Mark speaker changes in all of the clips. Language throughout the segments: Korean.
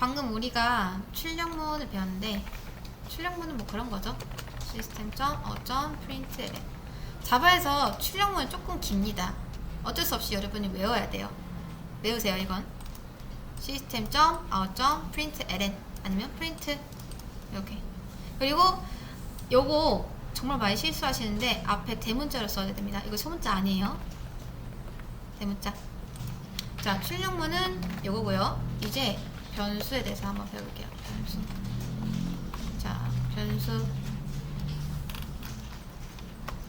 Speaker 1: 방금 우리가 출력문을 배웠는데 출력문은 뭐 그런 거죠. 시스템.어점 프린트 자바에서 출력문은 조금 깁니다. 어쩔 수 없이 여러분이 외워야 돼요. 외우세요 이건. 시스템.out.println 아니면 print 이렇게. 그리고 요거 정말 많이 실수하시는데 앞에 대문자를 써야 됩니다. 이거 소문자 아니에요. 대문자. 자, 출력문은 요거고요. 이제 변수에 대해서 한번 배워볼게요. 변수. 자, 변수.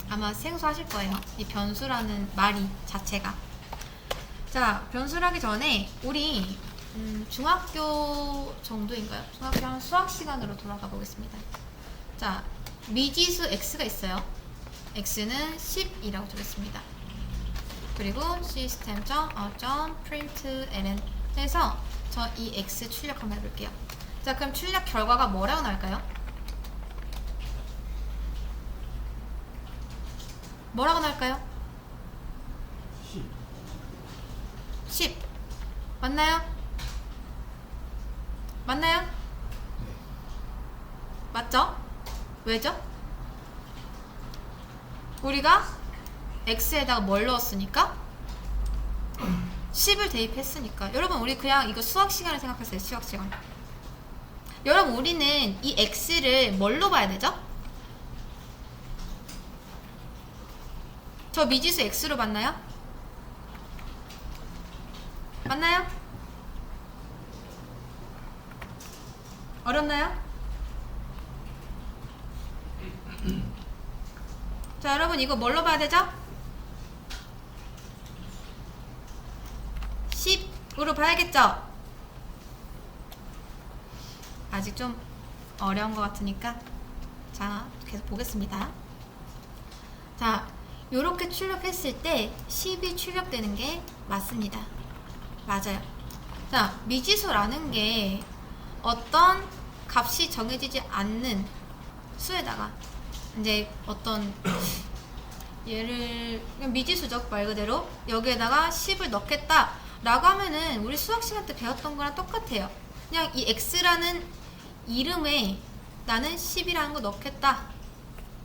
Speaker 1: 아마 생소하실 거예요. 이 변수라는 말이 자체가. 자, 변수를 하기 전에 우리 음, 중학교 정도인가요? 중학교 한 수학 시간으로 돌아가 보겠습니다. 자, 미지수 x가 있어요. x는 10이라고 적었습니다. 그리고 system.out.println 해서 저 이 x 출력 한번 해볼게요. 자, 그럼 출력 결과가 뭐라고 나올까요? 뭐라고 나올까요?
Speaker 2: 10.
Speaker 1: 10 맞나요? 맞나요? 맞죠? 왜죠? 우리가 x에다가 뭘 넣었으니까? 10을 대입했으니까 여러분 우리 그냥 이거 수학 시간을 생각했어요 수학 시간 여러분 우리는 이 x를 뭘로 봐야 되죠? 저 미지수 x로 봤나요? 맞나요? 어렵나요? 자 여러분 이거 뭘로 봐야 되죠? 10으로 봐야겠죠? 아직 좀 어려운 것 같으니까 자 계속 보겠습니다. 자 요렇게 출력했을 때 10이 출력되는 게 맞습니다. 맞아요. 자 미지수라는 게 어떤 값이 정해지지 않는 수에다가 이제 어떤 얘를 미지수적 말 그대로. 여기에다가 10을 넣겠다 라고 하면은 우리 수학 시간 때 배웠던 거랑 똑같아요. 그냥 이 x라는 이름에 나는 10이라는 거 넣겠다.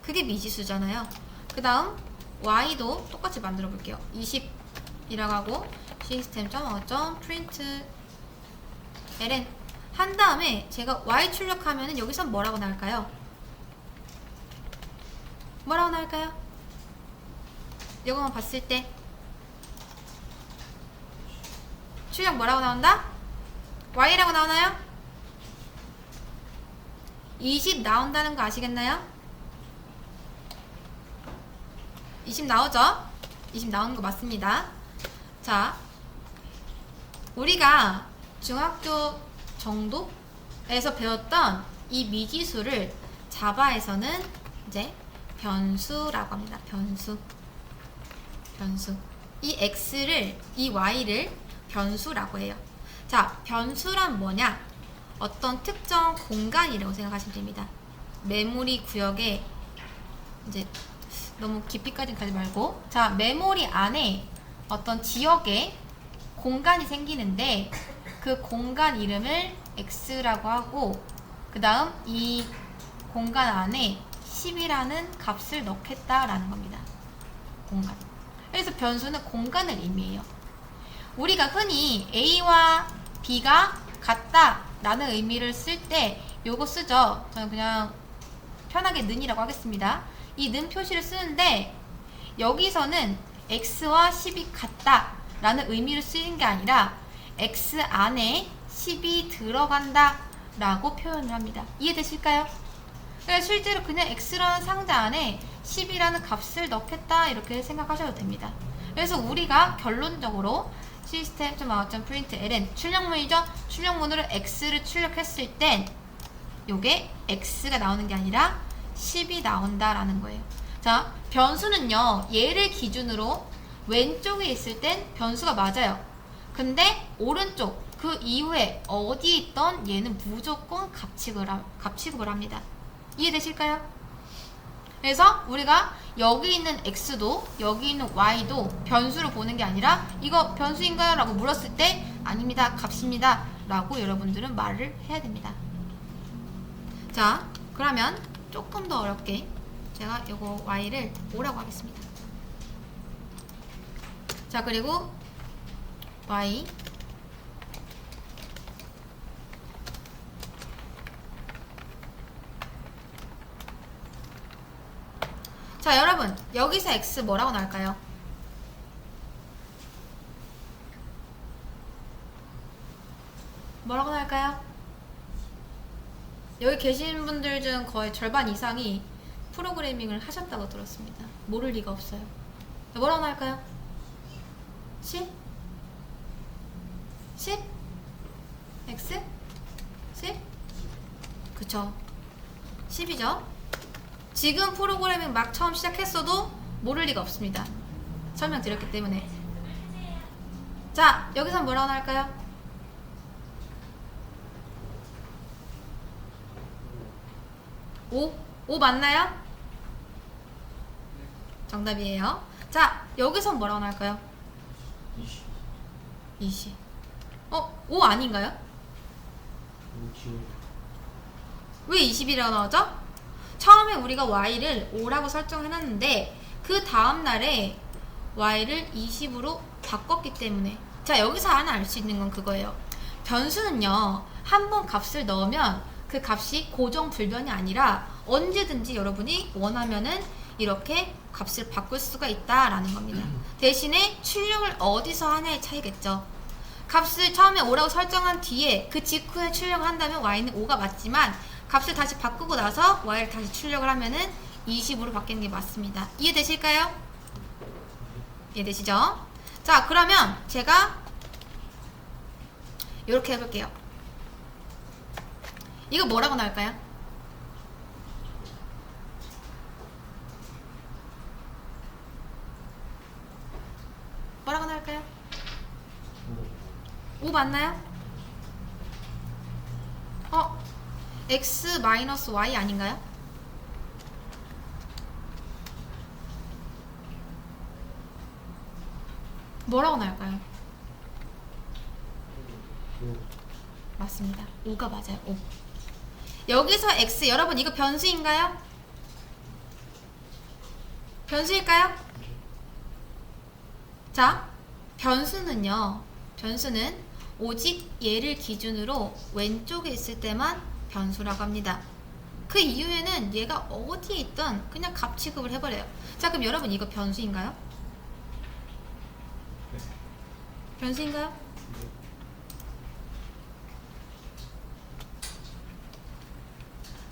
Speaker 1: 그게 미지수잖아요. 그 다음 y도 똑같이 만들어 볼게요. 20이라고 하고 system.out.println 한 다음에 제가 y 출력하면은 여기서 뭐라고 나올까요? 뭐라고 나올까요? 이거만 봤을 때 출력 뭐라고 나온다? y라고 나오나요? 20 나온다는 거 아시겠나요? 20 나오죠? 20 나오는 거 맞습니다. 자, 우리가 중학교 정도에서 배웠던 이 미지수를 자바에서는 이제 변수라고 합니다. 변수. 변수. 이 x를, 이 y를 변수라고 해요. 자, 변수란 뭐냐? 어떤 특정 공간이라고 생각하시면 됩니다. 메모리 구역에 이제 너무 깊이까지는 가지 말고 자, 메모리 안에 어떤 지역에 공간이 생기는데 그 공간 이름을 x라고 하고 그 다음 이 공간 안에 10이라는 값을 넣겠다라는 겁니다. 공간. 그래서 변수는 공간을 의미해요. 우리가 흔히 A와 B가 같다 라는 의미를 쓸 때 요거 쓰죠. 저는 그냥 편하게 는이라고 하겠습니다. 이 는 표시를 쓰는데 여기서는 x와 10이 같다 라는 의미를 쓰는 게 아니라 x 안에 10이 들어간다 라고 표현을 합니다. 이해되실까요? 그래서 실제로 그냥 x라는 상자 안에 10이라는 값을 넣겠다 이렇게 생각하셔도 됩니다. 그래서 우리가 결론적으로 시스템 좀 아웃 프린트 ln 출력문이죠. 출력문으로 x를 출력했을 땐 요게 x가 나오는 게 아니라 10이 나온다라는 거예요. 자, 변수는요. 얘를 기준으로 왼쪽에 있을 땐 변수가 맞아요. 근데 오른쪽 그 이후에 어디 있던 얘는 무조건 값취급을, 함- 값취급을 합니다. 이해되실까요? 그래서 우리가 여기 있는 x도 여기 있는 y도 변수로 보는 게 아니라 이거 변수인가요? 라고 물었을 때 아닙니다. 값입니다. 라고 여러분들은 말을 해야 됩니다. 자, 그러면 조금 더 어렵게 제가 이거 y를 5라고 하겠습니다. 자, 그리고 y 자, 여러분, 여기서 x 뭐라고 나올까요? 뭐라고 나올까요? 여기 계신 분들 중 거의 절반 이상이 프로그래밍을 하셨다고 들었습니다. 모를 리가 없어요. 자, 뭐라고 나올까요? 10? 10? X? 10? 그쵸. 10이죠. 지금 프로그래밍 막 처음 시작했어도 모를 리가 없습니다. 설명드렸기 때문에. 자, 여기서 뭐라고 나올까요? 5? 5 맞나요? 정답이에요. 자, 여기서 뭐라고 나올까요?
Speaker 2: 20
Speaker 1: 20. 어, 5 아닌가요? 5왜 20이라고 나오죠? 처음에 우리가 y를 5라고 설정해놨는데 그 다음날에 y를 20으로 바꿨기 때문에. 자 여기서 하나 알 수 있는 건 그거예요. 변수는요 한 번 값을 넣으면 그 값이 고정 불변이 아니라 언제든지 여러분이 원하면은 이렇게 값을 바꿀 수가 있다라는 겁니다. 대신에 출력을 어디서 하냐의 차이겠죠? 값을 처음에 5라고 설정한 뒤에 그 직후에 출력을 한다면 y는 5가 맞지만 값을 다시 바꾸고 나서 y를 다시 출력을 하면은 20으로 바뀌는 게 맞습니다. 이해되실까요? 이해되시죠? 자, 그러면 제가 이렇게 해볼게요. 이거 뭐라고 나올까요? 뭐라고 나올까요? 5 맞나요? 어? X 마이너스 y 아닌가요? 뭐라고 나올까요?
Speaker 2: 5
Speaker 1: 맞습니다. 5가 맞아요. 5. 여기서 x 여러분 이거 변수인가요? 변수일까요? 자, 변수는요. 변수는 오직 얘를 기준으로 왼쪽에 있을 때만 변수라고 합니다. 그 이후에는 얘가 어디에 있든 그냥 값 취급을 해버려요. 자, 그럼 여러분 이거 변수인가요?
Speaker 2: 네.
Speaker 1: 변수인가요?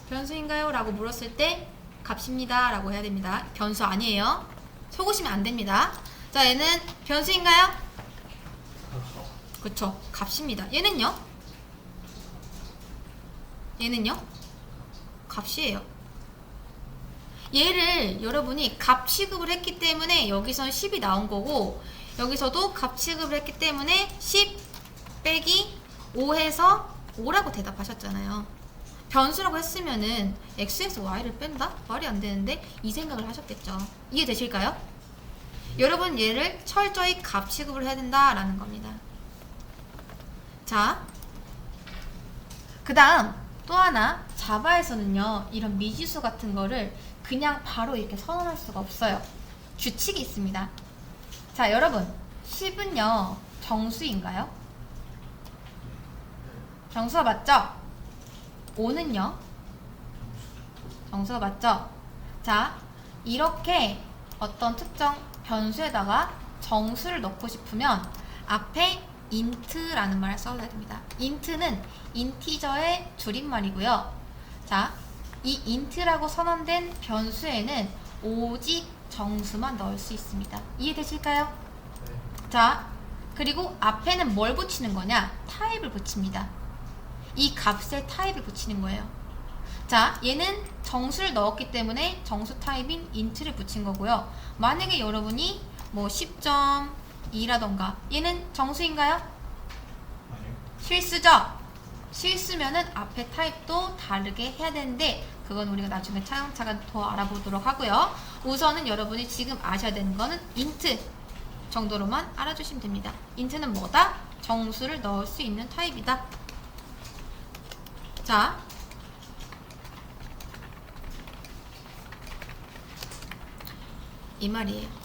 Speaker 1: 변수인가요? 라고 물었을 때 값입니다 라고 해야 됩니다 변수 아니에요 속으시면 안 됩니다 자 얘는 변수인가요? 그쵸 값입니다 얘는요? 얘는요? 값이에요 얘를 여러분이 값 취급을 했기 때문에 여기선 10이 나온 거고 여기서도 값 취급을 했기 때문에 10 빼기 5 해서 5라고 대답하셨잖아요 변수라고 했으면은 x에서 y를 뺀다? 말이 안 되는데 이 생각을 하셨겠죠. 이해되실까요? 여러분 얘를 철저히 값 취급을 해야 된다라는 겁니다. 자, 그 다음 또 하나 자바에서는요 이런 미지수 같은 거를 그냥 바로 이렇게 선언할 수가 없어요. 규칙이 있습니다. 자, 여러분 10은요 정수인가요? 정수가 맞죠? 5는요? 정수가 맞죠? 자, 이렇게 어떤 특정 변수에다가 정수를 넣고 싶으면 앞에 int라는 말을 써야 됩니다. int는 인티저의 줄임말이고요. 자, 이 int라고 선언된 변수에는 오직 정수만 넣을 수 있습니다. 이해되실까요? 자, 그리고 앞에는 뭘 붙이는 거냐? 타입을 붙입니다. 이 값에 타입을 붙이는 거예요. 자, 얘는 정수를 넣었기 때문에 정수 타입인 int를 붙인 거고요. 만약에 여러분이 뭐 10.2라던가 얘는 정수인가요?
Speaker 2: 아니요
Speaker 1: 실수죠? 실수면은 앞에 타입도 다르게 해야 되는데 그건 우리가 나중에 차근차근 더 알아보도록 하고요. 우선은 여러분이 지금 아셔야 되는 거는 int 정도로만 알아주시면 됩니다. int는 뭐다? 정수를 넣을 수 있는 타입이다. 자. 이 말이에요.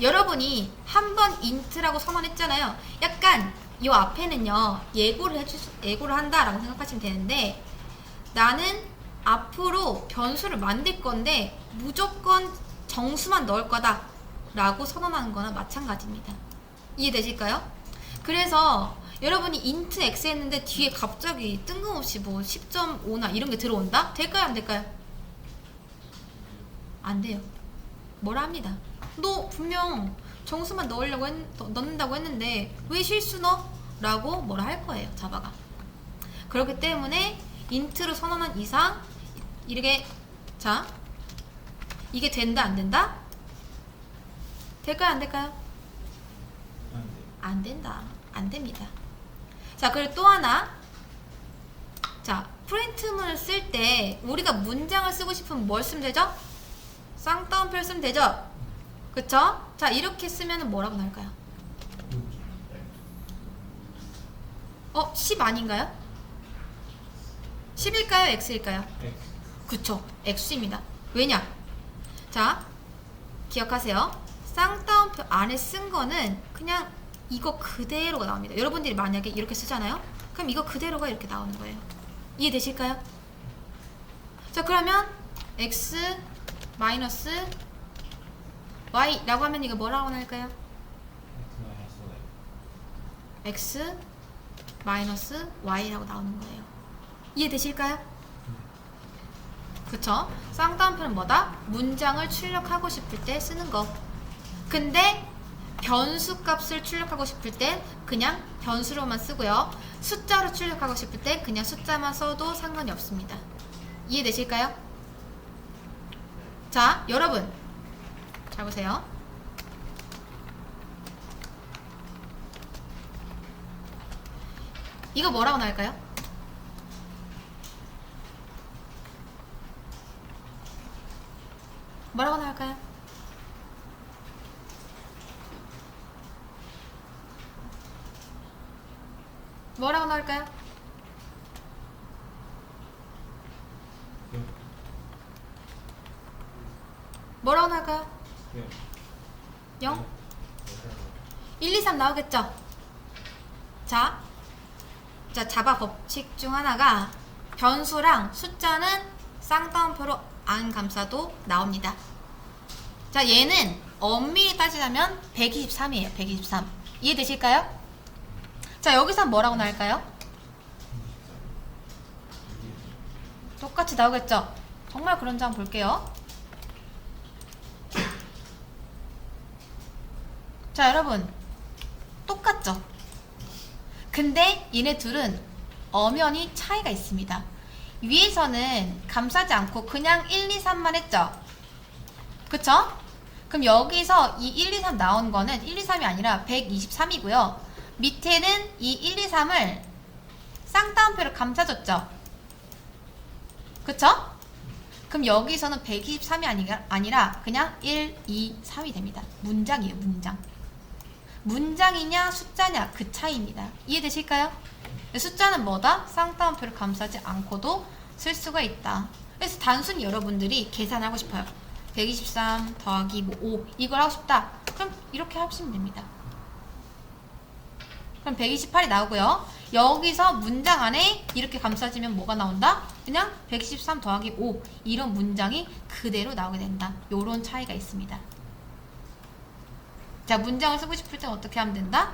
Speaker 1: 여러분이 한 번 인트라고 선언했잖아요. 약간 이 앞에는요 예고를 해주 예고를 한다라고 생각하시면 되는데 나는 앞으로 변수를 만들 건데 무조건 정수만 넣을 거다라고 선언하는 거나 마찬가지입니다. 이해되실까요? 그래서 여러분이 int x 했는데 뒤에 갑자기 뜬금없이 뭐 10.5나 이런 게 들어온다? 될까요? 안 될까요? 안 돼요. 뭐라 합니다. 너 분명 정수만 넣으려고 했, 넣- 넣는다고 했는데 왜 실수 넣어? 라고 뭐라 할 거예요. 자바가. 그렇기 때문에 인트로 선언한 이상 이렇게 자 이게 된다 안 된다? 될까요 안 될까요?
Speaker 2: 안
Speaker 1: 된다. 안 됩니다. 자, 그리고 또 하나. 자, 프린트문을 쓸 때 우리가 문장을 쓰고 싶으면 뭘 쓰면 되죠? 쌍따옴표를 쓰면 되죠? 그쵸? 자, 이렇게 쓰면 뭐라고 나올까요? 어, 10 아닌가요? 10일까요? X일까요?
Speaker 2: X.
Speaker 1: 그쵸. X입니다. 왜냐? 자, 기억하세요. 쌍따옴표 안에 쓴 거는 그냥 이거 그대로가 나옵니다. 여러분들이 만약에 이렇게 쓰잖아요? 그럼 이거 그대로가 이렇게 나오는 거예요. 이해되실까요? 자, 그러면 X 마이너스 Y라고 하면 이거 뭐라고 나올까요?
Speaker 2: X 마이너스
Speaker 1: Y라고 나오는 거예요. 이해되실까요? 그쵸? 쌍따옴표는 뭐다? 문장을 출력하고 싶을 때 쓰는 거. 근데 변수 값을 출력하고 싶을 때 그냥 변수로만 쓰고요. 숫자로 출력하고 싶을 때 그냥 숫자만 써도 상관이 없습니다. 이해되실까요? 자, 여러분. 잘 보세요. 이거 뭐라고 나올까요? 뭐라고 나올까요? 뭐라고 나올까요?
Speaker 2: 영.
Speaker 1: 뭐라고 나올까요?
Speaker 2: 영.
Speaker 1: 0? 1, 2, 3 나오겠죠? 자, 자, 자바 법칙 중 하나가 변수랑 숫자는 쌍따옴표로 안 감싸도 나옵니다. 자, 얘는 엄밀히 따지자면 123이에요. 123. 이해되실까요? 자, 여기서 뭐라고 나올까요? 똑같이 나오겠죠? 정말 그런지 한번 볼게요. 자, 여러분. 근데 얘네 둘은 엄연히 차이가 있습니다. 위에서는 감싸지 않고 그냥 1, 2, 3만 했죠? 그쵸? 그럼 여기서 이 1, 2, 3 나온 거는 1, 2, 3이 아니라 123이고요. 밑에는 이 1, 2, 3을 쌍따옴표로 감싸줬죠? 그쵸? 그럼 여기서는 123이 아니라, 아니라 그냥 1, 2, 3이 됩니다. 문장이에요, 문장. 문장이냐 숫자냐 그 차이입니다. 이해되실까요? 숫자는 뭐다? 쌍따옴표를 감싸지 않고도 쓸 수가 있다. 그래서 단순히 여러분들이 계산하고 싶어요. 123 더하기 뭐5 이걸 하고 싶다. 그럼 이렇게 하시면 됩니다. 그럼 128이 나오고요. 여기서 문장 안에 이렇게 감싸지면 뭐가 나온다? 그냥 123 더하기 5 이런 문장이 그대로 나오게 된다. 요런 차이가 있습니다. 자, 문장을 쓰고 싶을 땐 어떻게 하면 된다?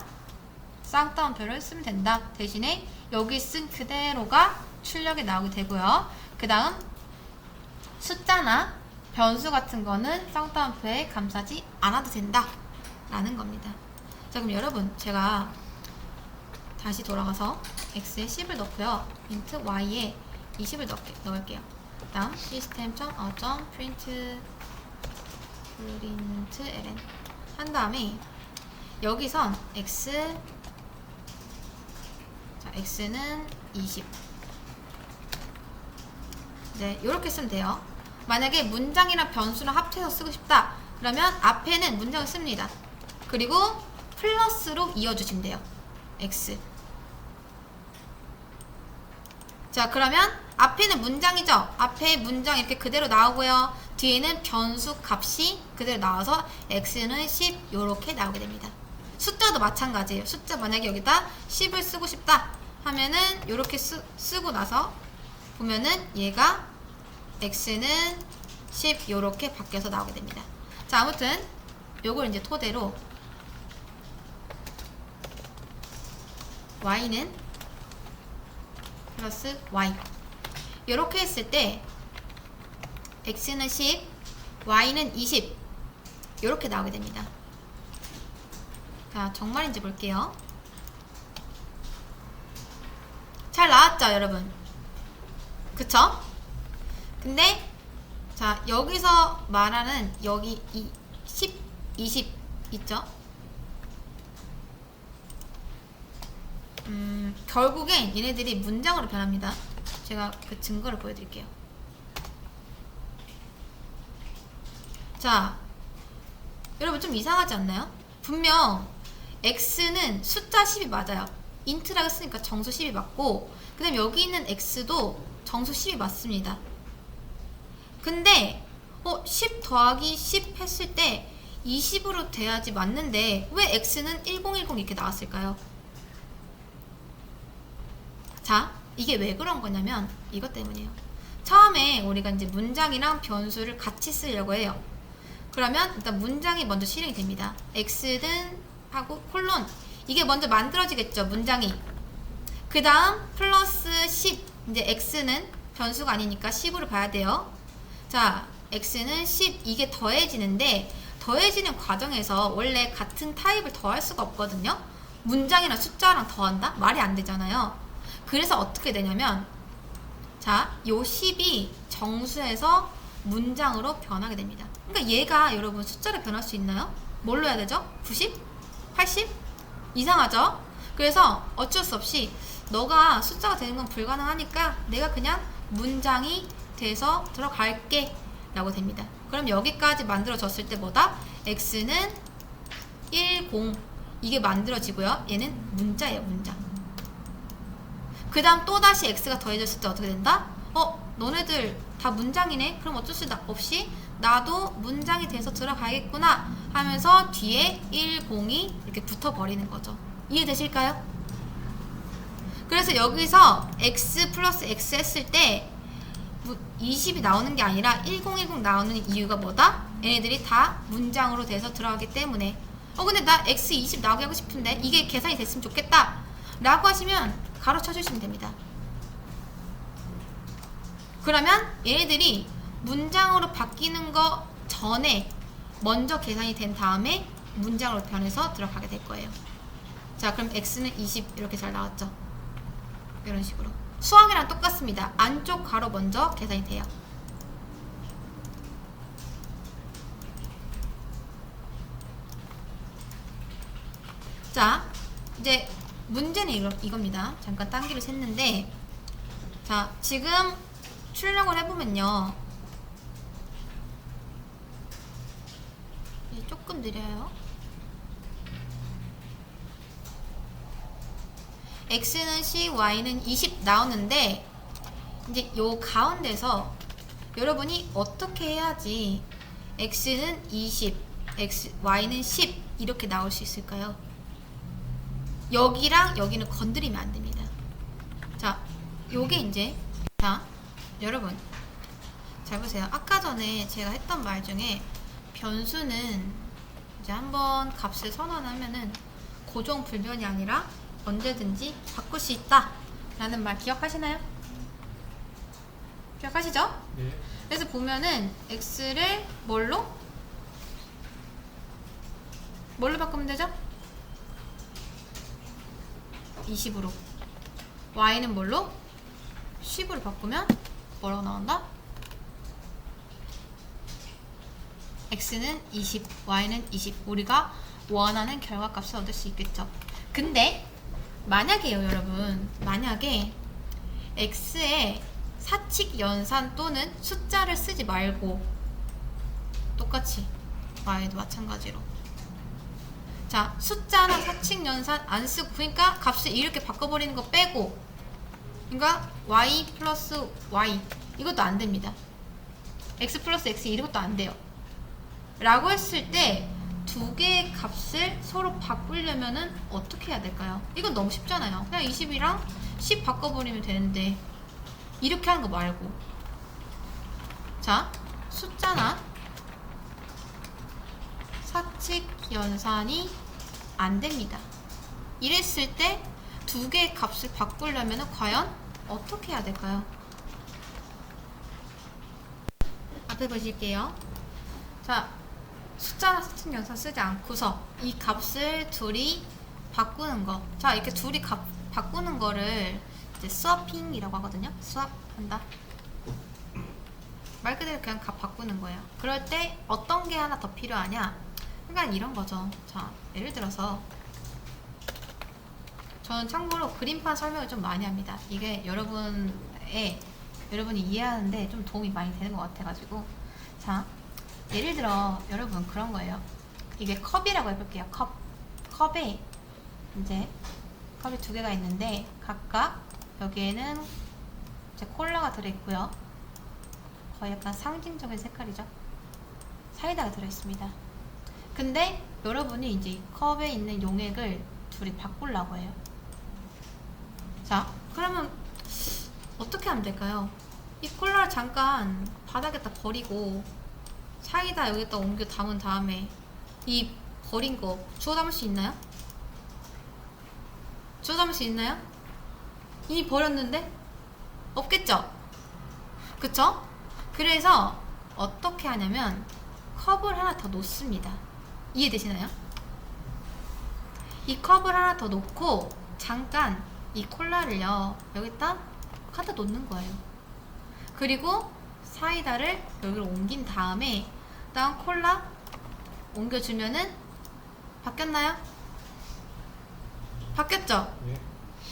Speaker 1: 쌍따옴표를 쓰면 된다. 대신에 여기 쓴 그대로가 출력이 나오게 되고요. 그 다음 숫자나 변수 같은 거는 쌍따옴표에 감싸지 않아도 된다. 라는 겁니다. 자, 그럼 여러분 제가 다시 돌아가서 x에 10을 넣고요. int y에 20을 넣게, 넣을게요. 그 다음 system.out.print print ln 한 다음에 여기선 x 자 x는 20 네, 이렇게 쓰면 돼요. 만약에 문장이랑 변수랑 합쳐서 쓰고 싶다. 그러면 앞에는 문장을 씁니다. 그리고 플러스로 이어주시면 돼요. x 자 그러면 앞에는 문장이죠. 앞에 문장 이렇게 그대로 나오고요. 뒤에는 변수 값이 그대로 나와서 x는 10 이렇게 나오게 됩니다. 숫자도 마찬가지예요. 숫자 만약에 여기다 10을 쓰고 싶다 하면은 이렇게 쓰고 나서 보면은 얘가 x는 10 이렇게 바뀌어서 나오게 됩니다. 자 아무튼 요걸 이제 토대로 y는 플러스 y 이렇게 했을 때 x는 10 y는 20 이렇게 나오게 됩니다. 자 정말인지 볼게요. 잘 나왔죠 여러분? 그쵸? 근데 자 여기서 말하는 여기 이 10, 20 있죠? 음, 결국엔 얘네들이 문장으로 변합니다. 제가 그 증거를 보여드릴게요. 자, 여러분 좀 이상하지 않나요? 분명 x는 숫자 10이 맞아요. 인트라고 쓰니까 정수 10이 맞고 그 다음에 여기 있는 x도 정수 10이 맞습니다. 근데 어, 10 더하기 10 했을 때 20으로 돼야지 맞는데 왜 x는 1010 이렇게 나왔을까요? 자, 이게 왜 그런 거냐면 이것 때문이에요. 처음에 우리가 이제 문장이랑 변수를 같이 쓰려고 해요. 그러면 일단 문장이 먼저 실행이 됩니다. x는 하고 콜론 이게 먼저 만들어지겠죠. 문장이. 그 다음 플러스 10 이제 x는 변수가 아니니까 10으로 봐야 돼요. 자, x는 10 이게 더해지는데 더해지는 과정에서 원래 같은 타입을 더할 수가 없거든요. 문장이나 숫자랑 더한다? 말이 안 되잖아요. 그래서 어떻게 되냐면 자, 요 10이 정수에서 문장으로 변하게 됩니다. 그러니까 얘가 여러분 숫자로 변할 수 있나요? 뭘로 해야 되죠? 90? 80? 이상하죠? 그래서 어쩔 수 없이 너가 숫자가 되는 건 불가능하니까 내가 그냥 문장이 돼서 들어갈게 라고 됩니다. 그럼 여기까지 만들어졌을 때 뭐다? x는 1, 0 이게 만들어지고요. 얘는 문자예요, 문자. 그 다음 또다시 x가 더해졌을 때 어떻게 된다? 어, 너네들 다 문장이네? 그럼 어쩔 수 없이 나도 문장이 돼서 들어가야겠구나 하면서 뒤에 1, 0이 이렇게 붙어버리는 거죠. 이해되실까요? 그래서 여기서 x 플러스 x 했을 때 20이 나오는 게 아니라 1010 나오는 이유가 뭐다? 얘네들이 다 문장으로 돼서 들어가기 때문에 어 근데 나 x 20 나오게 하고 싶은데 이게 계산이 됐으면 좋겠다 라고 하시면 가로 쳐 주시면 됩니다 그러면 얘네들이 문장으로 바뀌는 거 전에 먼저 계산이 된 다음에 문장으로 변해서 들어가게 될 거예요. 자 그럼 x는 20 이렇게 잘 나왔죠? 이런 식으로. 수학이랑 똑같습니다. 안쪽 가로 먼저 계산이 돼요. 자 이제 문제는 이거, 이겁니다. 잠깐 단기를 샜는데 자 지금 출력을 해보면요 이제 조금 느려요 x는 10, y는 20 나오는데 이제 요 가운데서 여러분이 어떻게 해야지 x는 20, x, y는 10 이렇게 나올 수 있을까요? 여기랑 여기는 건드리면 안 됩니다. 자, 요게 이제 자, 여러분 잘 보세요. 아까 전에 제가 했던 말 중에 변수는 이제 한번 값을 선언하면은 고정 불변이 아니라 언제든지 바꿀 수 있다 라는 말 기억하시나요? 기억하시죠?
Speaker 2: 네.
Speaker 1: 그래서 보면은 x를 뭘로? 뭘로 바꾸면 되죠? 20으로 y는 뭘로? 10으로 바꾸면 뭐라고 나온다? X는 20, y는 20 우리가 원하는 결과값을 얻을 수 있겠죠. 근데 만약에요 여러분. 만약에 x에 사칙 연산 또는 숫자를 쓰지 말고 똑같이 y도 마찬가지로. 자 숫자나 사칙 연산 안 쓰고 그러니까 값을 이렇게 바꿔버리는 거 빼고 그러니까 y 플러스 y. 이것도 안 됩니다. x 플러스 x 이것도 안 돼요. 라고 했을 때 두 개의 값을 서로 바꾸려면은 어떻게 해야 될까요? 이건 너무 쉽잖아요. 그냥 20이랑 10 바꿔버리면 되는데 이렇게 하는 거 말고 자 숫자나 사칙 연산이 안 됩니다. 이랬을 때 두 개의 값을 바꾸려면 과연 어떻게 해야 될까요? 앞에 보실게요. 자, 숫자나 사칙 연산 쓰지 않고서 이 값을 둘이 바꾸는 거. 자, 이렇게 둘이 값 바꾸는 거를 이제 스와핑이라고 하거든요. 스왑한다. 말 그대로 그냥 값 바꾸는 거예요. 그럴 때 어떤 게 하나 더 필요하냐? 그러니까 이런 거죠. 자, 예를 들어서 저는 참고로 그림판 설명을 좀 많이 합니다. 이게 여러분의 여러분이 이해하는데 좀 도움이 많이 되는 것 같아가지고 자 예를 들어 여러분 그런 거예요. 이게 컵이라고 해볼게요. 컵 컵에 이제 컵이 두 개가 있는데 각각 여기에는 이제 콜라가 들어있고요. 거의 약간 상징적인 색깔이죠. 사이다가 들어있습니다. 근데 여러분이 이제 이 컵에 있는 용액을 둘이 바꾸려고 해요. 자, 그러면 어떻게 하면 될까요? 이 콜라를 잠깐 바닥에다 버리고 사이다 여기다 옮겨 담은 다음에 이 버린 거 주워 담을 수 있나요? 주워 담을 수 있나요? 이미 버렸는데? 없겠죠? 그쵸? 그래서 어떻게 하냐면 컵을 하나 더 놓습니다. 이해되시나요? 이 컵을 하나 더 놓고 잠깐 이 콜라를요 여기다 갖다 놓는 거예요. 그리고 사이다를 여기로 옮긴 다음에 다음 콜라 옮겨주면은 바뀌었나요? 바뀌었죠?
Speaker 2: 네.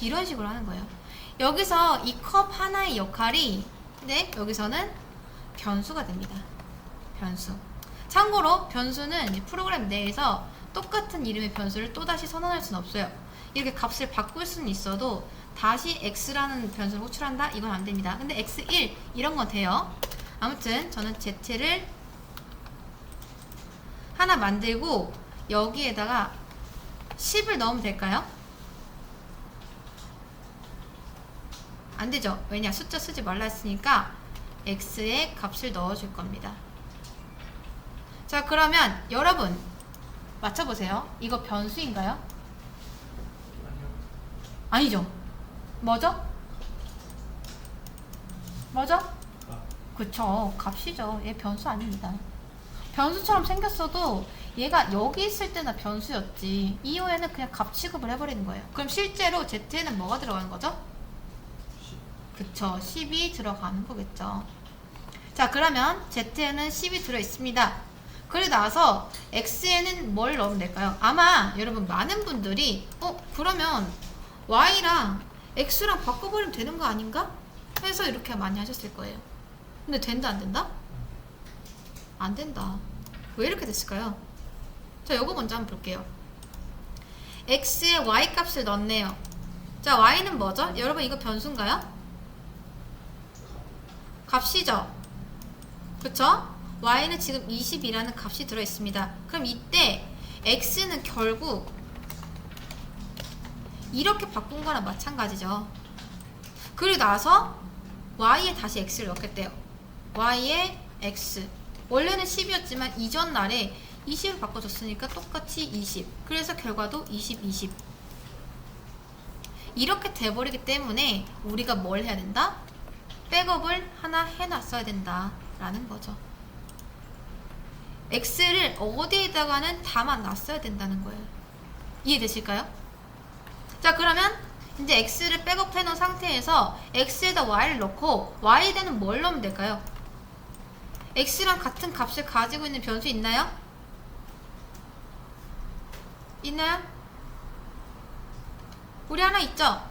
Speaker 1: 이런 식으로 하는 거예요. 여기서 이 컵 하나의 역할이 네 여기서는 변수가 됩니다. 변수. 참고로 변수는 이 프로그램 내에서 똑같은 이름의 변수를 또다시 선언할 수는 없어요. 이렇게 값을 바꿀 수는 있어도 다시 x라는 변수를 호출한다? 이건 안 됩니다. 근데 x1 이런 건 돼요. 아무튼 저는 z를 하나 만들고 여기에다가 10을 넣으면 될까요? 안 되죠. 왜냐? 숫자 쓰지 말라 했으니까 x의 값을 넣어줄 겁니다. 자, 그러면 여러분 맞춰보세요. 이거 변수인가요? 아니죠. 뭐죠? 뭐죠?
Speaker 2: 아,
Speaker 1: 그쵸. 값이죠. 얘 변수 아닙니다. 변수처럼 생겼어도 얘가 여기 있을 때나 변수였지. 이후에는 그냥 값 취급을 해버리는 거예요. 그럼 실제로 z에는 뭐가 들어가는 거죠?
Speaker 2: 시.
Speaker 1: 그쵸. 10이 들어가는 거겠죠. 자, 그러면 z에는 10이 들어있습니다. 그래 나서 x에는 뭘 넣으면 될까요? 아마 여러분 많은 분들이 어 그러면 y랑 x랑 바꿔버리면 되는 거 아닌가? 해서 이렇게 많이 하셨을 거예요. 근데 된다 안 된다? 안 된다. 왜 이렇게 됐을까요? 자, 요거 먼저 한번 볼게요. x에 y 값을 넣네요. 자, y는 뭐죠? 여러분 이거 변수인가요? 값이죠. 그쵸? y는 지금 20이라는 값이 들어있습니다. 그럼 이때 x는 결국 이렇게 바꾼 거랑 마찬가지죠. 그리고 나서 y에 다시 x를 넣겠대요. y에 x. 원래는 10이었지만 이전 날에 20을 바꿔줬으니까 똑같이 20. 그래서 결과도 20, 20. 이렇게 돼버리기 때문에 우리가 뭘 해야 된다? 백업을 하나 해놨어야 된다라는 거죠. x를 어디에다가는 담아놨어야 된다는 거예요. 이해되실까요? 자 그러면 이제 x를 백업해 놓은 상태에서 x에다 y를 넣고 y에다는 뭘 넣으면 될까요? X랑 같은 값을 가지고 있는 변수 있나요? 있나요? 우리 하나 있죠?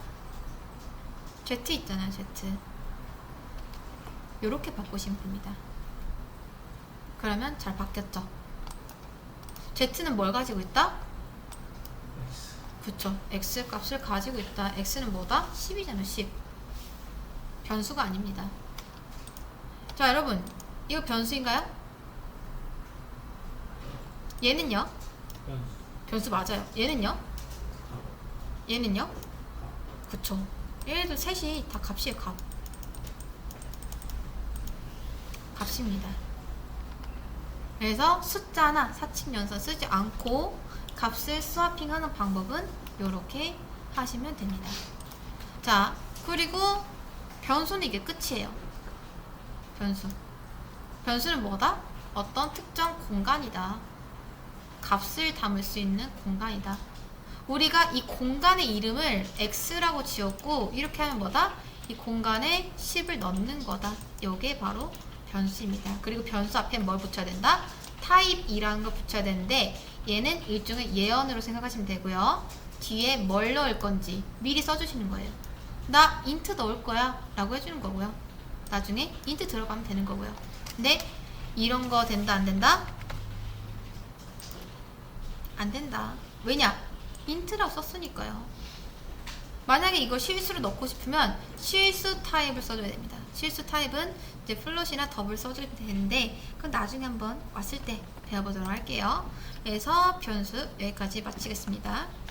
Speaker 1: z 있잖아요 z 요렇게 바꾸시면 됩니다 그러면 잘 바뀌었죠 z는 뭘 가지고 있다? 그쵸 x 값을 가지고 있다 x는 뭐다? 10이잖아 10 변수가 아닙니다. 자, 여러분. 이거 변수인가요? 얘는요? 변수. 맞아요. 얘는요?
Speaker 2: 값.
Speaker 1: 얘는요?
Speaker 2: 값.
Speaker 1: 그쵸. 얘네들 셋이 다 값이에요, 값. 값입니다. 그래서 숫자나 사칙연산 쓰지 않고 값을 스와핑하는 방법은 이렇게 하시면 됩니다. 자, 그리고 변수는 이게 끝이에요. 변수. 변수는 뭐다? 어떤 특정 공간이다. 값을 담을 수 있는 공간이다. 우리가 이 공간의 이름을 x라고 지었고 이렇게 하면 뭐다? 이 공간에 10을 넣는 거다. 요게 바로 변수입니다. 그리고 변수 앞에 뭘 붙여야 된다? 타입이라는 걸 붙여야 되는데 얘는 일종의 예언으로 생각하시면 되고요. 뒤에 뭘 넣을 건지 미리 써주시는 거예요. 나 인트 넣을 거야 라고 해주는 거고요. 나중에 인트 들어가면 되는 거고요. 근데 이런 거 된다 안 된다? 안 된다. 왜냐? 인트라고 썼으니까요. 만약에 이걸 실수로 넣고 싶으면 실수 타입을 써줘야 됩니다. 실수 타입은 이제 플롯이나 더블 써줘야 되는데 그건 나중에 한번 왔을 때 배워보도록 할게요. 그래서 변수 여기까지 마치겠습니다.